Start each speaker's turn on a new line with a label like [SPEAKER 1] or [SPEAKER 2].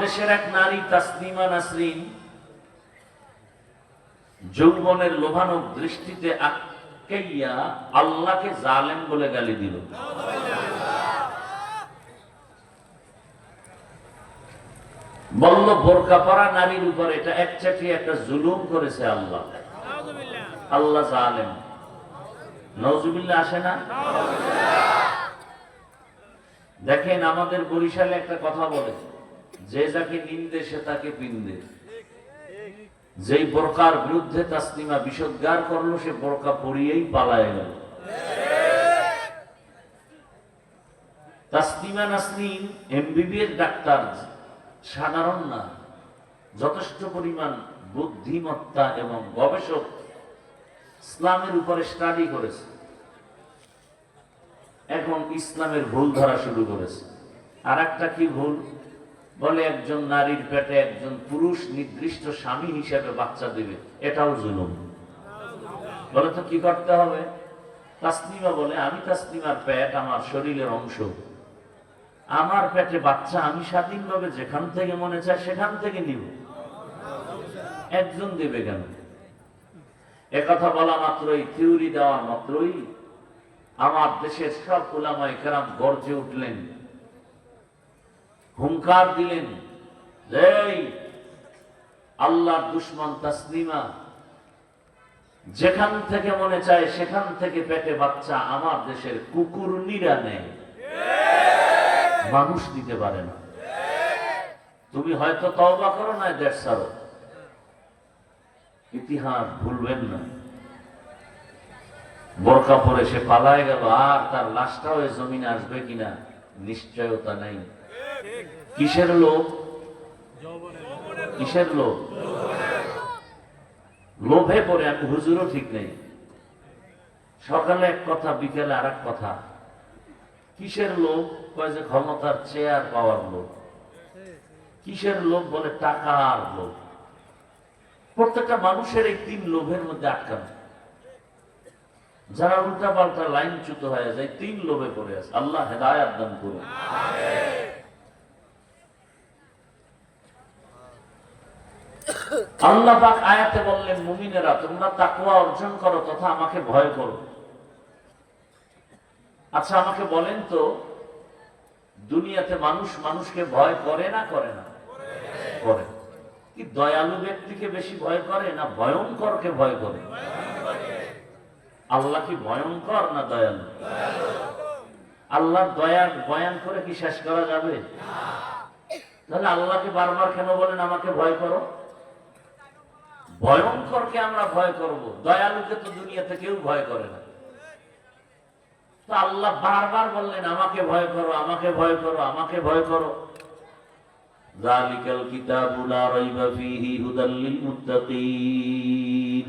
[SPEAKER 1] দেশের এক নারী তাসলিমা নাসরিন যৌবনের লোভানক দৃষ্টিতে আটকাইয়া আল্লাহকে জালেম বলে গালি দিল। বলল বোরকা পরা নারীর উপর এটা একচাটি একটা জুলুম করেছে আল্লাহ। আল্লাহ জালেম। নজুবিল্লা আসে না? দেখেন, আমাদের বরিশালে একটা কথা বলে। যে যাকে নিন্দে, সে তাকে পিন্দে। যেই বোরকার বিরুদ্ধে তাসলিমা বিষোদ্গার করল, সে বোরকা পরিয়েই পালায় গেল। তাসলিমা নাসলিম এমবিবিএস ডাক্তার, সাধারণ না। যথেষ্ট পরিমাণ বুদ্ধিমত্তা এবং গবেষক ইসলামের উপরে স্টাডি করেছে। এখন ইসলামের ভুল ধরা শুরু করেছে। আর একটা কি ভুল? বলে একজন নারীর পেটে একজন পুরুষ নির্দিষ্ট স্বামী হিসেবে বাচ্চা দেবে, এটাও জুলুম। বলে তো কি করতে হবে? তাসলিমা বলে, আমি তাসলিমার পেট আমার শরীরের অংশ। আমার পেটে বাচ্চা আমি স্বাধীনভাবে যেখান থেকে মনে চায় সেখান থেকে নিব। একজন দেবে কেন? একথা বলা মাত্রই, থিওরি দেওয়া মাত্রই আমার দেশের সব উলামাই কেরাম গর্জে উঠলেন। হুঙ্কার দিলেন, এই দুশ্মন তাসলিমা যেখান থেকে মনে চায় সেখান থেকে পেটে বাচ্চা আমার দেশের কুকুর নিরা মানুষ দিতে পারে না। তুমি হয়তো তওবা করো না দেশ ইতিহাস ভুলবেন না। বোরকা পরে সে পালায় গেল, আর তার লাশটাও জমিনে আসবে কিনা নিশ্চয়তা নেই। কিসের লোক কিসের লোক লোভে পড়ে আমি হুজুরও ঠিক নেই। সকালে এক কথা, বিকেলে আর এক কথা। কিসের লোক কয় যে ক্ষমতার চেয়ার পাওয়ার লোক কিসের লোক বলে টাকার লোক প্রত্যেকটা মানুষের এই তিন লোভের মধ্যে আটকানো। যারা উল্টা পাল্টা লাইন চ্যুত হয়ে যায়, তিন লোভে পড়ে আছে। আল্লাহ হেদায়াত দান করুন। আল্লাহ পাক আয়াতে বললেন, মুমিনেরা, তোমরা তাকওয়া অর্জন করো তথা আমাকে ভয় করো। আচ্ছা আমাকে বলেন তো, দুনিয়াতে মানুষ মানুষকে ভয় করে না করে না? করে। কি দয়ালু ব্যক্তিকে বেশি ভয় করে না ভয়ঙ্করকে ভয় করে? আল্লাহ কি ভয়ঙ্কর না দয়ালু? আল্লাহর দয়ার বয়ান করে কি শেষ করা যাবে? তাহলে আল্লাহকে বারবার কেন বলেন আমাকে ভয় করো? ভয়ঙ্করকে আমরা ভয় করব? দয়ালুকে তো দুনিয়াতে কেউ ভয় করে না। তো আল্লাহ বারবার বললেন, আমাকে ভয় করো, আমাকে ভয় করো, আমাকে ভয় করো। জালিকাল কিতাবুলা রাইবা ফিহি হুদাল লিল মুত্তাকিন।